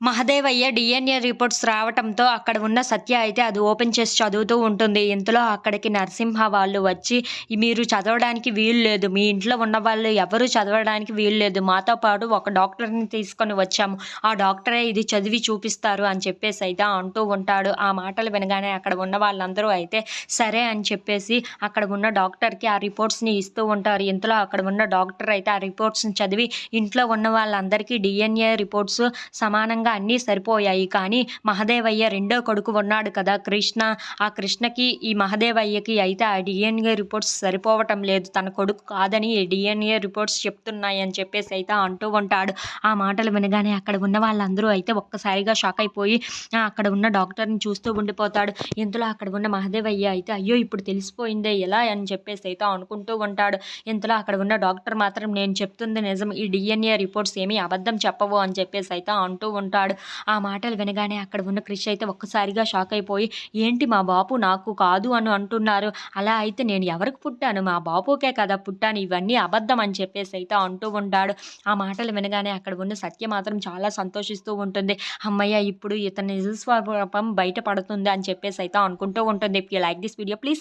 Mahadevayya DNA reports రావటంతో అక్కడ ఉన్న సత్య అయితే అది ఓపెన్ చేసి చదువుతూ ఉంటుంది. ఇంతలో అక్కడికి నరసింహ వాళ్ళు వచ్చి మీరు చదవడానికి వీలు లేదు. మీ ఇంట్లో ఉన్న వాళ్ళు ఎవరు చదవడానికి వీలు లేదు. మాతో పాటు ఒక డాక్టర్ని తీసుకొని వచ్చాము. ఆ డాక్టరే ఇది చదివి చూపిస్తారు అని చెప్పేసి అయితే అంటూ ఉంటాడు. ఆ మాటలు వినగానే అక్కడ ఉన్న వాళ్ళందరూ అయితే సరే అని చెప్పేసి అక్కడ ఉన్న డాక్టర్కి ఆ రిపోర్ట్స్ని ఇస్తూ ఉంటారు. ఇంతలో అక్కడ ఉన్న డాక్టర్ అయితే ఆ రిపోర్ట్స్ని చదివి ఇంట్లో ఉన్న వాళ్ళందరికీ డిఎన్ఏ రిపోర్ట్స్ సమానంగా అన్నీ సరిపోయాయి. కానీ మహదేవయ్య రెండో కొడుకు ఉన్నాడు కదా కృష్ణ. ఆ కృష్ణకి ఈ మహదేవయ్యకి అయితే ఆ డిఎన్ఏ రిపోర్ట్స్ సరిపోవటం లేదు. తన కొడుకు కాదని డిఎన్ఏ రిపోర్ట్స్ చెప్తున్నాయి అని చెప్పేసి అయితే అంటూ ఉంటాడు. ఆ మాటలు వినగానే అక్కడ ఉన్న వాళ్ళందరూ అయితే ఒక్కసారిగా షాక్ అయిపోయి అక్కడ ఉన్న డాక్టర్ని చూస్తూ ఉండిపోతాడు. ఇంతలో అక్కడ ఉన్న మహదేవయ్య అయితే అయ్యో ఇప్పుడు తెలిసిపోయిందే ఎలా? అని చెప్పేసి అయితే అనుకుంటూ ఉంటాడు. ఇంతలో అక్కడ ఉన్న డాక్టర్ మాత్రం నేను చెప్తుంది నిజం ఈ డిఎన్ఏ రిపోర్ట్స్ ఏమీ అబద్ధం చెప్పవు అని చెప్పేసి అయితే అంటూ ఉంటాడు ఆ మాటలు వినగానే అక్కడ ఉన్న క్రిష్ అయితే ఒక్కసారిగా షాక్ అయిపోయి ఏంటి మా బాపు నాకు కాదు అని అంటున్నారు. అలా అయితే నేను ఎవరికి పుట్టాను? మా బాపుకే కదా పుట్టాను. ఇవన్నీ అబద్ధం అని చెప్పేసి అయితే అంటూ ఉంటాడు. ఆ మాటలు వినగానే అక్కడ ఉన్న సత్య మాత్రం చాలా సంతోషిస్తూ ఉంటుంది. అమ్మయ్య ఇప్పుడు ఇతని నిజస్వరూపం బయటపడుతుంది అని చెప్పేసి అయితే అనుకుంటూ ఉంటుంది. If you like this video please